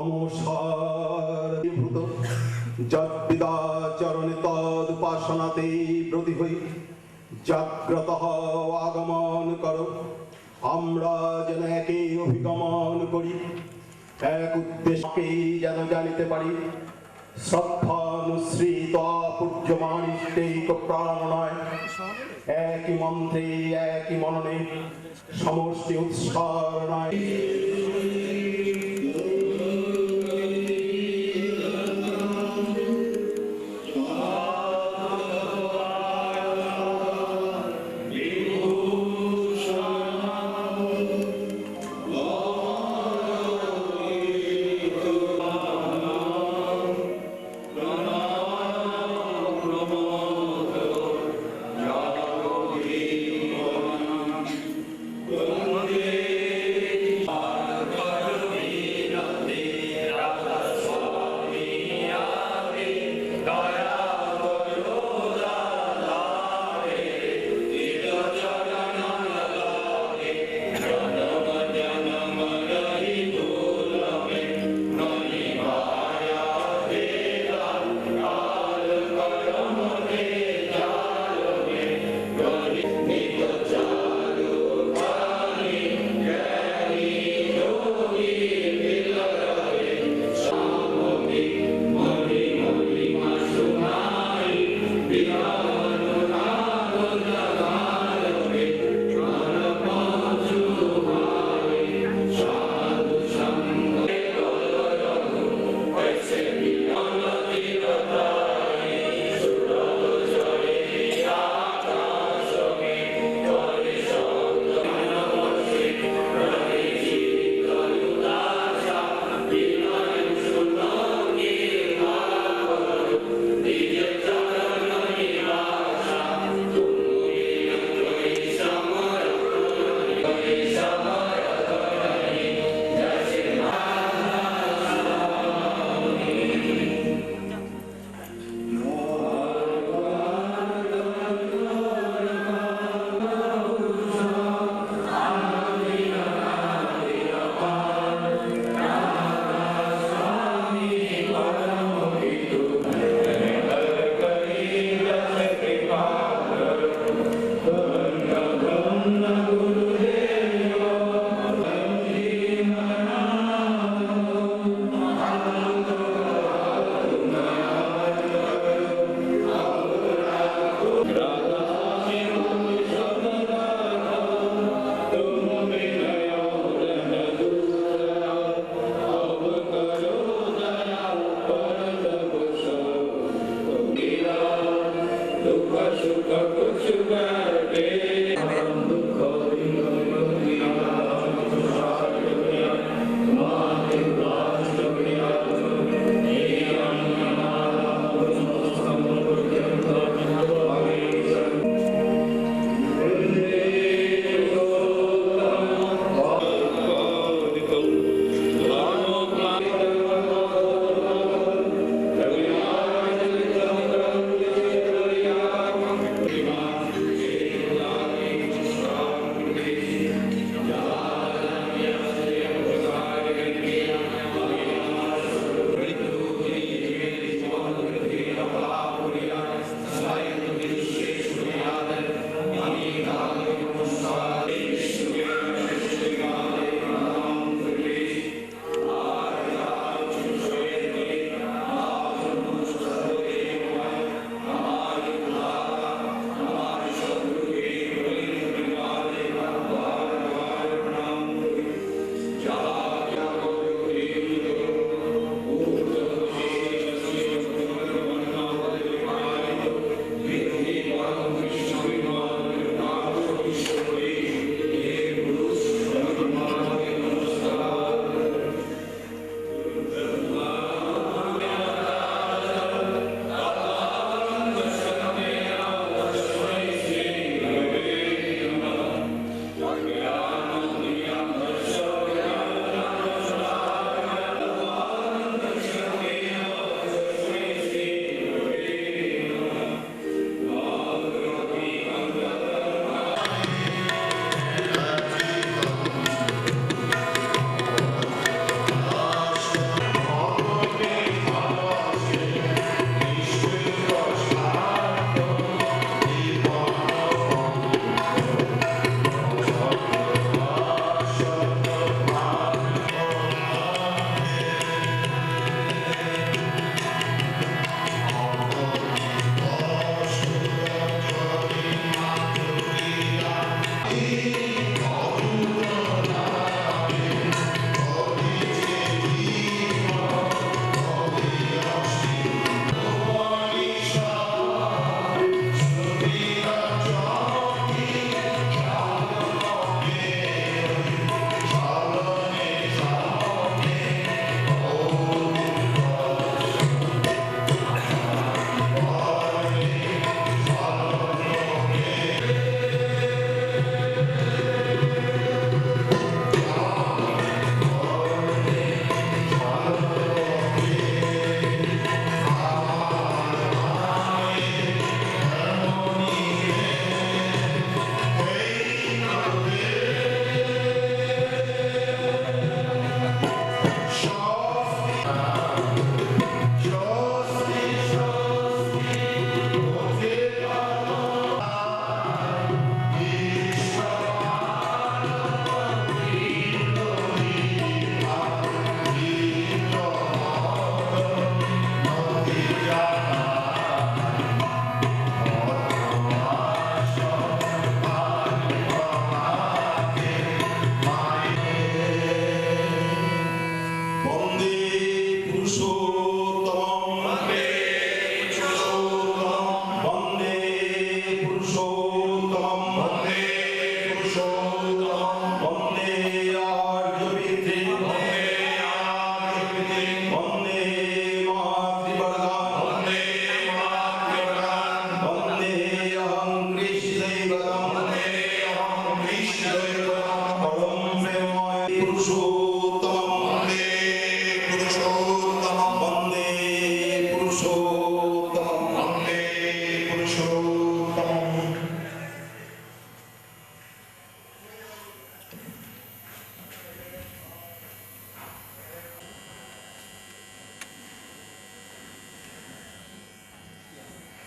তমসারভূত যদ্বিদাচরণে তদুপাসনাতে ব্রতি হই। জাগ্রত আগমন করো। আমরা যেন একে অভিগমন করি। এক উদ্দেশ্যকে যেন জানিতে পারি। শ্রদ্ধানুশ্রিত পূজ্যমান প্রাণনয় একই মন্ত্রে, একই মননে সমষ্টি উৎসারণায়।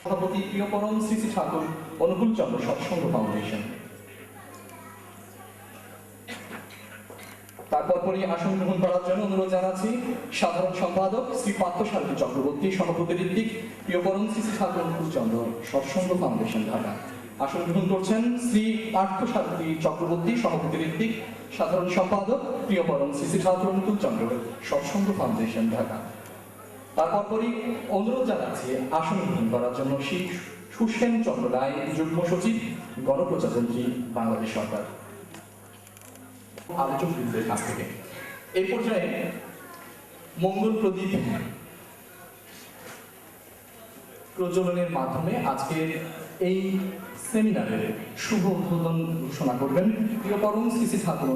সভাপতি প্রিয়পরম শ্রী ঠাকুর, অনুকূল চন্দ্র সৎসঙ্গ ফাউন্ডেশন তারপর পরই আসন গ্রহণ করার জন্য অনুরোধ জানাচ্ছি সাধারণ সম্পাদক শ্রী পার্থসারথী চক্রবর্তী, সভাপতি ঋত্বিক, প্রিয়পরম শ্রী ঠাকুর, অনুকূল চন্দ্র সৎসঙ্গ ফাউন্ডেশন ঢাকা। আসন গ্রহণ করছেন শ্রী পার্থসারথী চক্রবর্তী, সভাপতি ঋত্বিক, সাধারণ সম্পাদক প্রিয়পরম শ্রী ঠাকুর, অনুকূল চন্দ্র সৎসঙ্গ ফাউন্ডেশন ঢাকা। তারপর পরই অনুরোধ জানাচ্ছি আসন গ্রহণ করার জন্য শ্রী সুসেন চন্দ্র রায়, যুগ্ম সচিব, গণপ্রজাতন্ত্রী বাংলাদেশ সরকার। আলোচক বৃন্দের কাছ থেকে। এই পর্যায়ে মঙ্গল প্রদীপ প্রজ্বলনের মাধ্যমে আজকের এই সেমিনারের শুভ উদ্বোধন ঘোষণা করবেন প্রিয়পরম শ্রী শ্রী ঠাকুর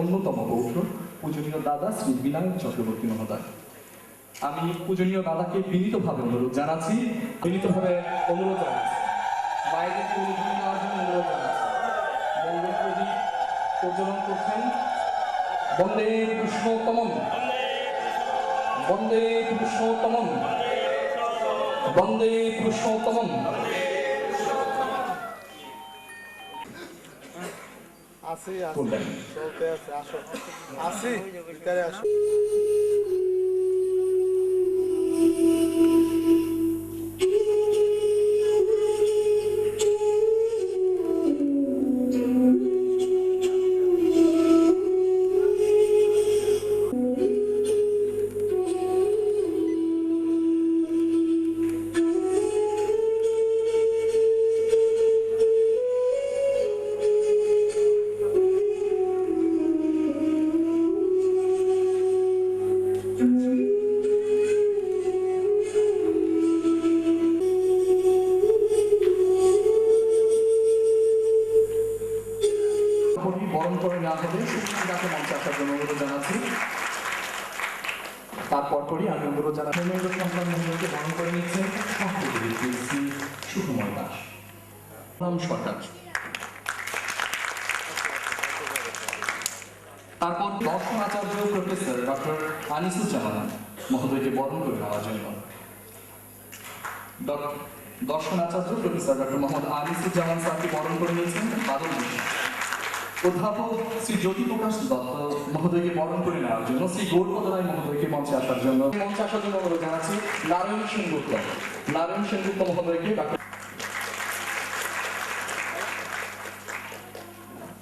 অন্যতম পৌত্র। পূজনীয় দাদা শ্রী বিনায়ক চক্রবর্তী মহোদয়। আমি পূজনীয় দাদাকে বিনীতভাবে অনুরোধ জানাচ্ছি বিনীতভাবে অনুরোধ জানাচ্ছি। বাইরে অনুরোধ জানাচ্ছি। মঙ্গল প্রদীপ প্রজ্বলন করছেন। বন্দে বন্দে পুরুষোত্তমম বন্দে পুরুষোত্তমম আসি আসি। আছে আসো। আসি ভিতরে আসো। অনুরোধ জানাচ্ছি। তারপর পরই আমি অনুরোধ জানাচ্ছি। মহিলাকে বরণ করে সুকুমার দাস। সরকার। তারপর দর্শন আচার্য প্রফেসর ডক্টর আনিসুজ্জামান মহোদয়কে বরণ করে নেওয়ার জন্য। দর্শন আচার্য প্রফেসর ডক্টর মোহাম্মদ আনিসুজ্জামান স্যারকে বরণ করে নিয়েছেন বাদল অধ্যাপক শ্রী জ্যোতি প্রকাশ দত্ত মহোদয়কে বরণ করে নেওয়ার জন্য শ্রী গৌরপদ রায় মহোদয়কে মঞ্চে আসার জন্য। মঞ্চে আসার জন্য অনুরোধ জানাচ্ছি নারায়ণ সেনগুপ্ত। নারায়ণ সেনগুপ্ত মহোদয়কে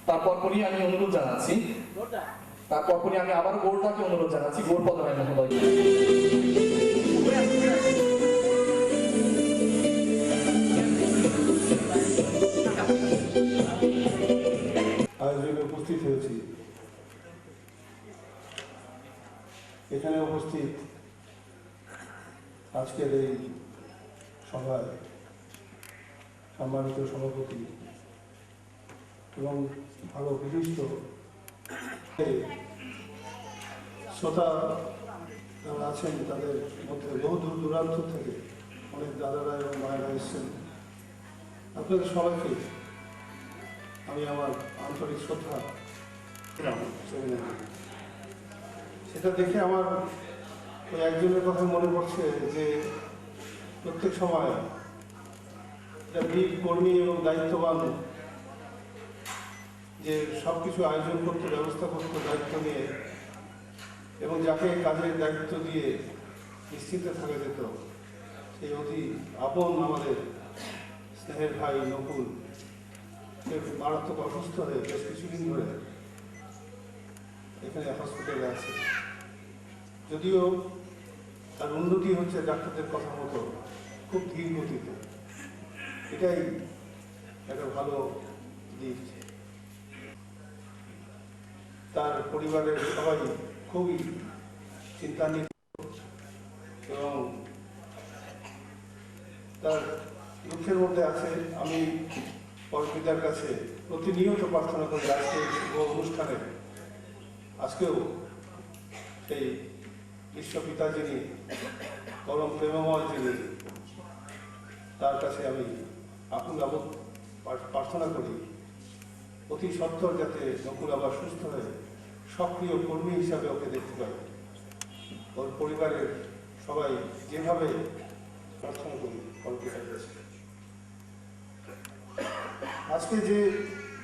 তারপর পরই আমি অনুরোধ জানাচ্ছি। তারপর পরই আমি আবার গৌরদাকে অনুরোধ জানাচ্ছি গৌরপদ রায় মহোদয়কে। উপস্থিত আজকের এই সভায় সম্মানিত সভাপতি এবং ভালো বিশিষ্ট শ্রোতা যারা আছেন, তাদের মধ্যে বহু দূর দূরান্ত থেকে অনেক দাদারা এবং মায়েরা এসেছেন আপনাদের সবাইকে আমি আমার আন্তরিক শ্রদ্ধা। সেটা দেখে আমার ওই একজনের কথা মনে পড়ছে যে প্রত্যেক সময় একটা বীর কর্মী এবং দায়িত্ববান যে সব কিছু আয়োজন করতে, ব্যবস্থা করতে, দায়িত্ব নিয়ে এবং যাকে কাজের দায়িত্ব দিয়ে নিশ্চিন্তে থাকা যেত, সেই অতি আপন আমাদের স্নেহের ভাই নকুল। মারাত্মক অসুস্থ হয়ে বেশ কিছুদিন ধরে এখানে হসপিটালে আছে। যদিও তার উন্নতি হচ্ছে ডাক্তারদের কথা মতো, খুব ধীর গতিতে। এটাই একটা ভালো দিক। তার পরিবারের সবাই খুবই চিন্তান্বিত এবং তার দুঃখের মধ্যে আছে, আমি পরপিতার কাছে প্রতিনিয়ত প্রার্থনা করি আজকে অনুষ্ঠানে। আজকেও সেই বিশ্বপিতা যিনি পরম প্রেমময় যিনি, তার কাছে আমি আকুল আবদ প্রার্থনা করি, অতি সত্তর যাতে নকুল আবার সুস্থ হয়ে সক্রিয় কর্মী হিসাবে ওকে দেখতে পাই। ওর পরিবারের সবাই যেভাবে প্রার্থনা করি কাছে আজকে যে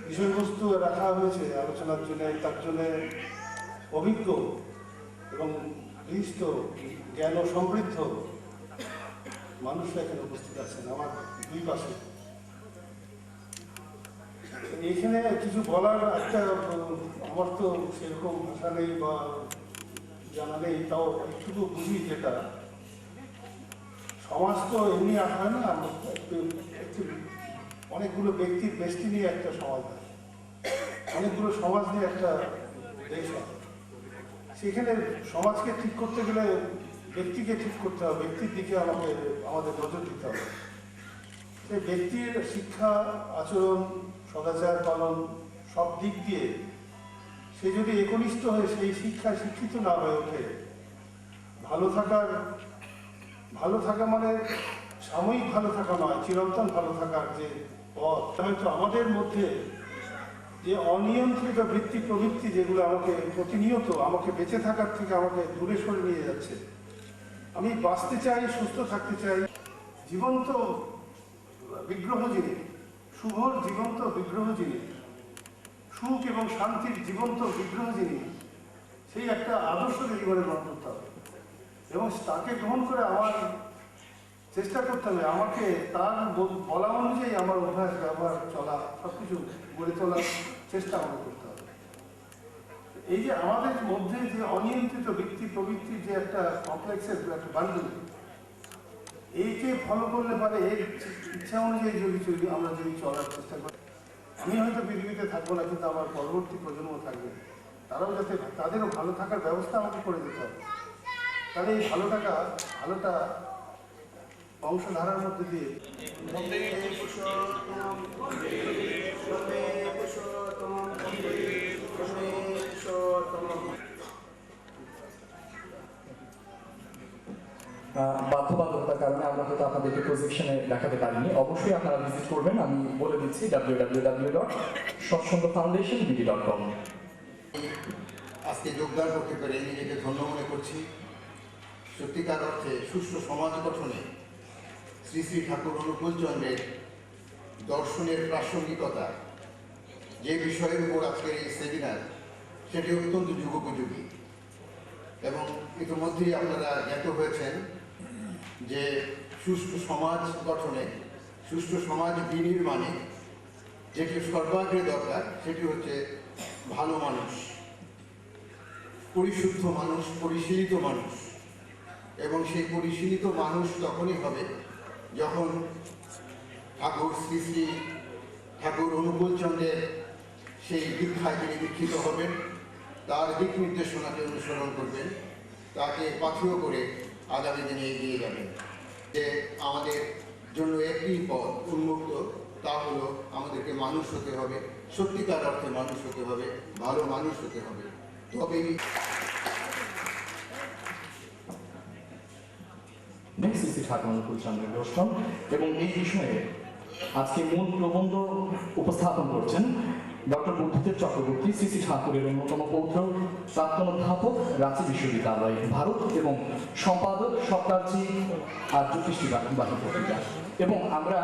বিষয়বস্তু রাখা হয়েছে আলোচনার জন্য, তার জন্য অভিজ্ঞ এবং বিশিষ্ট জ্ঞান সমৃদ্ধ মানুষরা এখানে উপস্থিত আছেন আমার দুই পাশে। এখানে কিছু বলার একটা, আমার তো সেরকম ভাষা নেই বা জানা নেই, তাও একটু বুঝি যেটা। সমাজ তো এমনি হয় না অনেকগুলো ব্যক্তির ব্যষ্টি নিয়ে একটা সমাজ হয় অনেকগুলো সমাজ নিয়ে একটা দেশ হয় সেখানে সমাজকে ঠিক করতে গেলে ব্যক্তিকে ঠিক করতে হবে, ব্যক্তির দিকে আমাকে, আমাদের নজর দিতে হবে। সেই ব্যক্তির শিক্ষা, আচরণ, সদাচার পালন সব দিক দিয়ে সে যদি একনিষ্ঠ হয়ে সেই শিক্ষায় শিক্ষিত না হয়ে ওঠে, ভালো থাকার, ভালো থাকা মানে সাময়িক ভালো থাকা নয়, চিরন্তন ভালো থাকার যে পথ হয়তো আমাদের মধ্যে যে অনিয়ন্ত্রিত বৃত্তি প্রবৃত্তি যেগুলো আমাকে প্রতিনিয়ত আমাকে বেঁচে থাকার থেকে আমাকে দূরে সরে নিয়ে যাচ্ছে, আমি বাঁচতে চাই, সুস্থ থাকতে চাই, জীবন্ত বিগ্রহ যিনি শুভর জীবন্ত বিগ্রহ যিনি, সুখ এবং শান্তির জীবন্ত বিগ্রহ যিনি, সেই একটা আদর্শকে জীবনে গ্রহণ করতে হবে। এবং তাকে গ্রহণ করে আমার চেষ্টা করতে হবে, আমাকে তার বলা অনুযায়ী আমার অভ্যাস, ব্যবহার, চলা সব কিছু গড়ে তোলার চেষ্টা আমাকে করতে হবে। এই যে আমাদের মধ্যে যে অনিয়ন্ত্রিত ব্যক্তি প্রবৃত্তির যে একটা কমপ্লেক্সের একটা বান্ডুল এইকে ফলো করলে পারে এর ইচ্ছা অনুযায়ী যদি চলি, আমরা যদি চলার চেষ্টা করি, আমি হয়তো পৃথিবীতে থাকব না, কিন্তু আমার পরবর্তী প্রজন্ম থাকবে। তারাও যাতে তাদেরও ভালো থাকার ব্যবস্থা আমাকে করে দিতে হবে। তাহলে এই ভালো টাকা ভালোটা বংশধারার মধ্যে দিয়ে বাধ্যবাধকতার কারণে আমরা হয়তো আপনাদেরকে প্রজেকশনে দেখাতে পারিনি। অবশ্যই আপনারা ভিজিট করবেন, আমি বলে দিচ্ছি W W W dot Satsang foundation BD dot com আজকে যোগদান করতে পেরে নিজেকে ধন্য মনে করছি। সত্যিকার অর্থে সুষ্ঠু সমাজ গঠনে শ্রী শ্রী ঠাকুর অনুকূল চন্দ্রের দর্শনের প্রাসঙ্গিকতা যে বিষয়ের উপর আজকের এই সেমিনার সেটি অত্যন্ত যুগোপযোগী। এবং ইতিমধ্যেই আপনারা জ্ঞাত হয়েছেন যে সুষ্ঠু সমাজ গঠনে, সুষ্ঠু সমাজ বিনির্মাণে যেটি সর্বাগ্রে দরকার, সেটি হচ্ছে ভালো মানুষ, পরিশুদ্ধ মানুষ, পরিশীলিত মানুষ। এবং সেই পরিশীলিত মানুষ তখনই হবে যখন ঠাকুর শ্রী শ্রী ঠাকুর অনুকূল চন্দ্রের সেই দীক্ষায় তিনি দীক্ষিত হবেন। তার দিক নির্দেশনাকে অনুসরণ করবেন। তাকে পাথেয় করে আগামী দিনে এগিয়ে যাবেন। যে আমাদের জন্য একটি পথ উন্মুক্ত, তা হলো আমাদেরকে মানুষ হতে হবে, সত্যিকার অর্থে মানুষ হতে হবে, ভালো মানুষ হতে হবে। দর্শন এবং এই বিষয়ে আজকে মূল প্রবন্ধ উপস্থাপন করছেন ডক্টর বুদ্ধিদেব চক্রবর্তী শ্রী ঠাকুরের অন্যতম পৌত্র, প্রাক্তন অধ্যাপক রাঁচি বিশ্ববিদ্যালয়, ভারত এবং সম্পাদক সপ্তাহজি আর্য কৃষ্টিবাহী পত্রিকা। এবং আমরা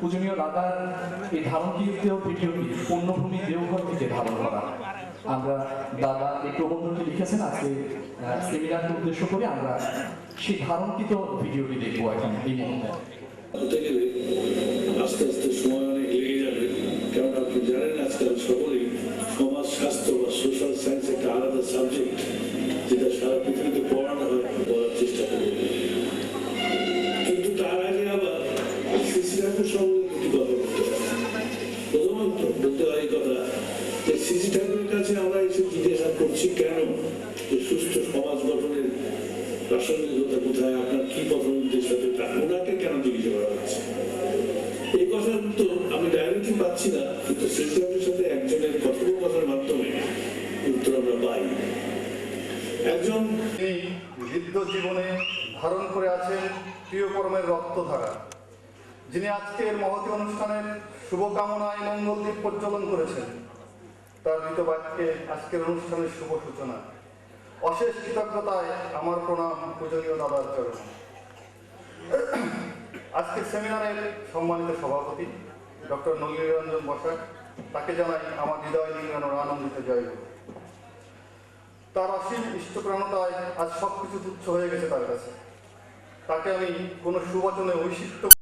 পূজনীয় দাদার এই ধারণকৃত ভিডিওটি পূর্ণভূমি দেওঘর থেকে ধারণ করা। আমরা দাদা এই প্রবন্ধটি লিখেছেন, আজকে সেমিনারকে উদ্দেশ্য করে আমরা সেই ধারণকৃত ভিডিওটি দেখব এখন, এই মুহূর্তে। আস্তে আস্তে সময় অনেক লেগে কারণ আপনি জানেন আজকাল সকলেই সমাজ স্বাস্থ্য বা সোশ্যাল সায়েন্স একটা আলাদা সাবজেক্ট যেটা সারা পৃথিবীতে পড়ানো হয় পড়ার চেষ্টা করবে কিন্তু তার আগে আবার সিসি ঠাকুর সঙ্গে দুটি কথা বলতে হয় প্রথমত বলতে হয় এই কথা যে সিসি ঠাকুরের কাছে আমরা এসে জিজ্ঞাসা করছি কেন যে সুস্থ সমাজ গঠনের প্রাসঙ্গিকতা কোথায়, আপনার কি কথা উদ্দেশ্য ওনাকে কেন জিজ্ঞাসা করা হচ্ছে? এই কথার উত্তর আমি ডাইরেক্টলি পাচ্ছি না কিন্তু সিস্টেমের সাথে একজনের কথোপকথনের মাধ্যমে উত্তর আমরা পাই একজন জীবনে ধারণ করে আছেন প্রিয় কর্মের রক্তধারা, যিনি আজকের মহতী অনুষ্ঠানের শুভকামনায় মঙ্গলদ্বীপ প্রজ্বলন করেছেন। তার বাক্যে আজকের অনুষ্ঠানের শুভ সূচনা। অশেষ কৃতজ্ঞতায় আমার প্রণাম পূজনীয় দাদার চরণ। আজকের সেমিনারের সম্মানিত সভাপতি ডক্টর নলিনীরঞ্জন বসাক তাকে জানাই আমার হৃদয় নিংড়ানোর আনন্দিত জয় তার অসীম ইষ্টপ্রাণতায় আজ সবকিছু তুচ্ছ হয়ে গেছে তার কাছে। তাকে আমি কোনো সুবচনে ঐশিষ্ট্য